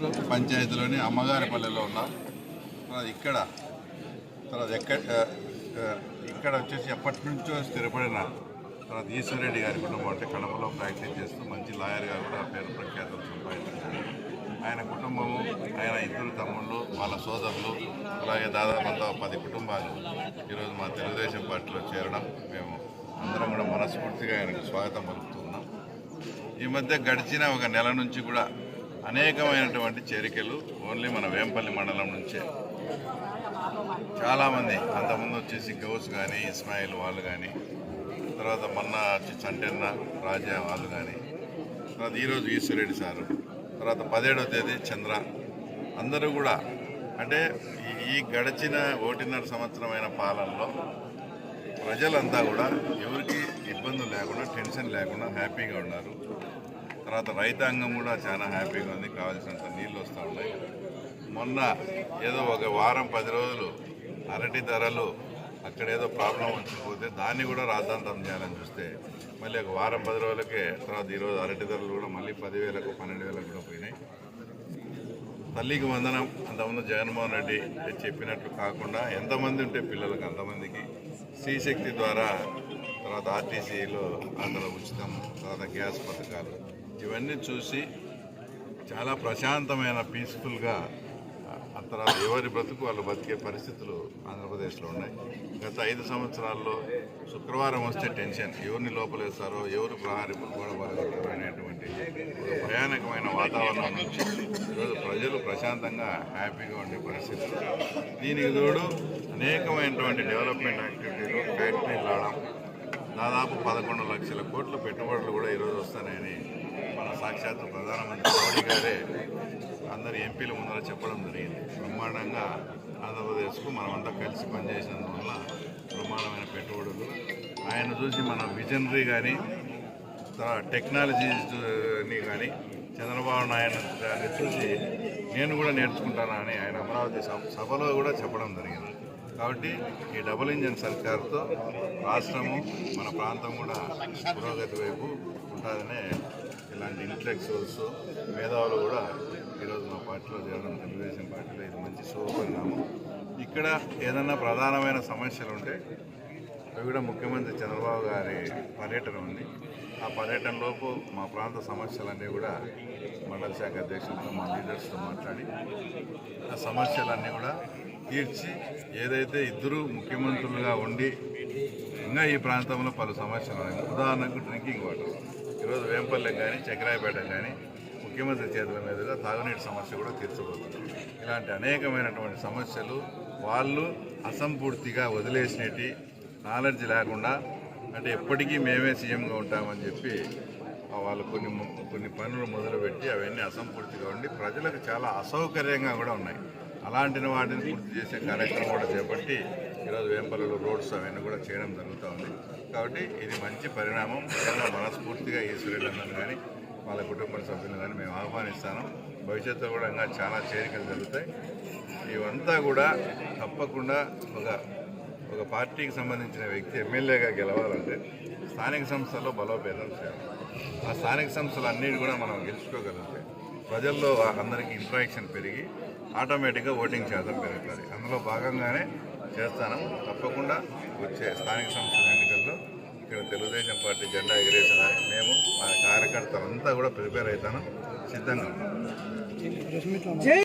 పంచాయతీలోని అమ్మగారిపల్లెలో ఉన్నాం ఇక్కడ తర్వాత ఎక్కడ ఇక్కడ వచ్చేసి ఎప్పటి నుంచో స్థిరపడిన తర్వాత ఈశ్వరరెడ్డి గారి కుటుంబం అంటే కడపలో ప్రాక్టీస్ చేస్తూ మంచి లాయర్గా కూడా పేరు ప్రఖ్యాతం సంపాదించారు. ఆయన కుటుంబము ఆయన ఇద్దరు తమ్ముళ్ళు వాళ్ళ సోదరులు అలాగే దాదాపు పది కుటుంబాలు ఈరోజు మా తెలుగుదేశం పార్టీలో చేరడం మేము అందరం కూడా మనస్ఫూర్తిగా ఆయనకు స్వాగతం పలుకుతున్నాం ఈ మధ్య గడిచిన ఒక నెల నుంచి కూడా అనేకమైనటువంటి చేరికలు ఓన్లీ మన వేంపల్లి మండలం నుంచే. చాలామంది అంతకుముందు వచ్చేసి గౌస్ కానీ ఇస్మాయిల్ వాళ్ళు కానీ తర్వాత మొన్న వచ్చి చంటెన్న రాజా వాళ్ళు కానీ తర్వాత ఈరోజు ఈశ్వరెడ్డి సారు తర్వాత పదిహేడవ తేదీ చంద్ర. అందరూ కూడా అంటే ఈ- ఈ గడిచిన ఒకటిన్నర సంవత్సరమైన పాలనలో ప్రజలంతా కూడా ఎవరికి ఇబ్బందులు లేకుండా టెన్షన్ లేకుండా హ్యాపీగా ఉన్నారు. తర్వాత రైతాంగం కూడా చాలా హ్యాపీగా ఉంది. కావాల్సినంత నీళ్ళు వస్తూ ఉన్నాయి. మొన్న ఏదో ఒక వారం పది రోజులు అరటి ధరలు అక్కడ ఏదో ప్రాబ్లం వచ్చిపోతే దాన్ని కూడా రాద్దాంతం చేయాలని చూస్తే మళ్ళీ ఒక వారం పది రోజులకే తర్వాత ఈరోజు అరటి ధరలు కూడా మళ్ళీ పదివేలకు పన్నెండు వేలకు కూడా పోయినాయి. తల్లికి వందనం అంతకుముందు జగన్మోహన్ రెడ్డి చెప్పినట్లు కాకుండా ఎంతమంది ఉంటే పిల్లలకు అంతమందికి స్త్రీశక్తి ద్వారా తర్వాత ఆర్టీసీలో అందులో ఉచితం తర్వాత గ్యాస్ పథకాలు ఇవన్నీ చూసి చాలా ప్రశాంతమైన పీస్ఫుల్గా ఆ తర్వాత ఎవరి బ్రతుకు వాళ్ళు బతికే పరిస్థితులు ఆంధ్రప్రదేశ్లో ఉన్నాయి. గత ఐదు సంవత్సరాల్లో శుక్రవారం వస్తే టెన్షన్. ఎవరిని లోపలేస్తారో ఎవరు ప్రహారిపులు కూడా అనేటువంటి ఒక భయానకమైన వాతావరణం నుంచి ఈరోజు ప్రజలు ప్రశాంతంగా హ్యాపీగా ఉండే పరిస్థితులు. దీనికి తోడు అనేకమైనటువంటి డెవలప్మెంట్ యాక్టివిటీలు ఫ్యాక్టరీలు రావడం దాదాపు పదకొండు లక్షల కోట్ల పెట్టుబడులు కూడా ఈరోజు వస్తాయని మన సాక్షాత్తు ప్రధానమంత్రి మోడీ గారే అందరు ఎంపీల ముందర చెప్పడం జరిగింది. బ్రహ్మాండంగా ఆంధ్రప్రదేశ్కు మనమంతా కలిసి పనిచేసినందువల్ల బ్రహ్మాండమైన పెట్టుబడులు. ఆయన చూసి మన విజనరీ కానీ టెక్నాలజీని కానీ చంద్రబాబు నాయుడు చూసి నేను కూడా నేర్చుకుంటానా అని ఆయన అమరావతి సభ- సభలో కూడా చెప్పడం జరిగింది. కాబట్టి ఈ డబుల్ ఇంజన్ సర్కార్తో రాష్ట్రము మన ప్రాంతం కూడా పురోగతి వైపు ఉంటుందనే ఇలాంటి ఇంటలెక్చువల్స్ మేధావులు కూడా ఈరోజు మా పార్టీలో చేరడం తెలుగుదేశం పార్టీలో ఇది మంచి శుభపరిణామం. ఇక్కడ ఏదన్నా ప్రధానమైన సమస్యలు ఉంటే అవి కూడా ముఖ్యమంత్రి చంద్రబాబు గారి పర్యటన ఉంది. ఆ పర్యటనలోపు మా ప్రాంత సమస్యలన్నీ కూడా మండల శాఖ అధ్యక్షులతో మా లీడర్స్తో మాట్లాడి ఆ సమస్యలన్నీ కూడా తీర్చి ఏదైతే ఇద్దరు ముఖ్యమంత్రులుగా ఉండి ఇంకా ఈ ప్రాంతంలో పలు సమస్యలు ఉన్నాయి. ఉదాహరణకు డ్రింకింగ్ వాటర్. ఈరోజు వేంపల్లెం కానీ చక్రాయపేట కానీ ముఖ్యమంత్రి చేతుల మీదుగా తాగునీటి సమస్య కూడా తీర్చబోతుంది. ఇలాంటి అనేకమైనటువంటి సమస్యలు వాళ్ళు అసంపూర్తిగా వదిలేసినటి నాలెడ్జ్ లేకుండా అంటే ఎప్పటికీ మేమే సీఎంగా ఉంటామని చెప్పి వాళ్ళు కొన్ని కొన్ని పనులు మొదలుపెట్టి అవన్నీ అసంపూర్తిగా ఉండి ప్రజలకు చాలా అసౌకర్యంగా కూడా ఉన్నాయి. అలాంటి వాటిని పూర్తి చేసే కార్యక్రమం కూడా చేపట్టి ఈరోజు వేంపల్లిలో రోడ్స్ అవన్నీ కూడా చేయడం జరుగుతూ ఉంది. కాబట్టి ఇది మంచి పరిణామం. నిజంగా మనస్ఫూర్తిగా ఈశ్వరులందరూ కానీ వాళ్ళ కుటుంబ సభ్యులు కానీ మేము ఆహ్వానిస్తాను. భవిష్యత్తులో కూడా ఇంకా చాలా చేరికలు జరుగుతాయి. ఇవంతా కూడా తప్పకుండా ఒక ఒక పార్టీకి సంబంధించిన వ్యక్తి ఎమ్మెల్యేగా గెలవాలంటే స్థానిక సంస్థల్లో బలోపేతం చేయాలి. ఆ స్థానిక సంస్థలు అన్నిటి కూడా మనం గెలుచుకోగలిగితే ప్రజల్లో అందరికీ ఇంట్రాక్షన్ పెరిగి ఆటోమేటిక్గా ఓటింగ్ శాతం పెరుగుతుంది. అందులో భాగంగానే చేస్తాను. తప్పకుండా వచ్చే స్థానిక సంస్థలు ఇక్కడ తెలుగుదేశం పార్టీ జెండా ఎగిరేసిన మేము మా కార్యకర్తలంతా కూడా ప్రిపేర్ అవుతాను. సిద్ధంగా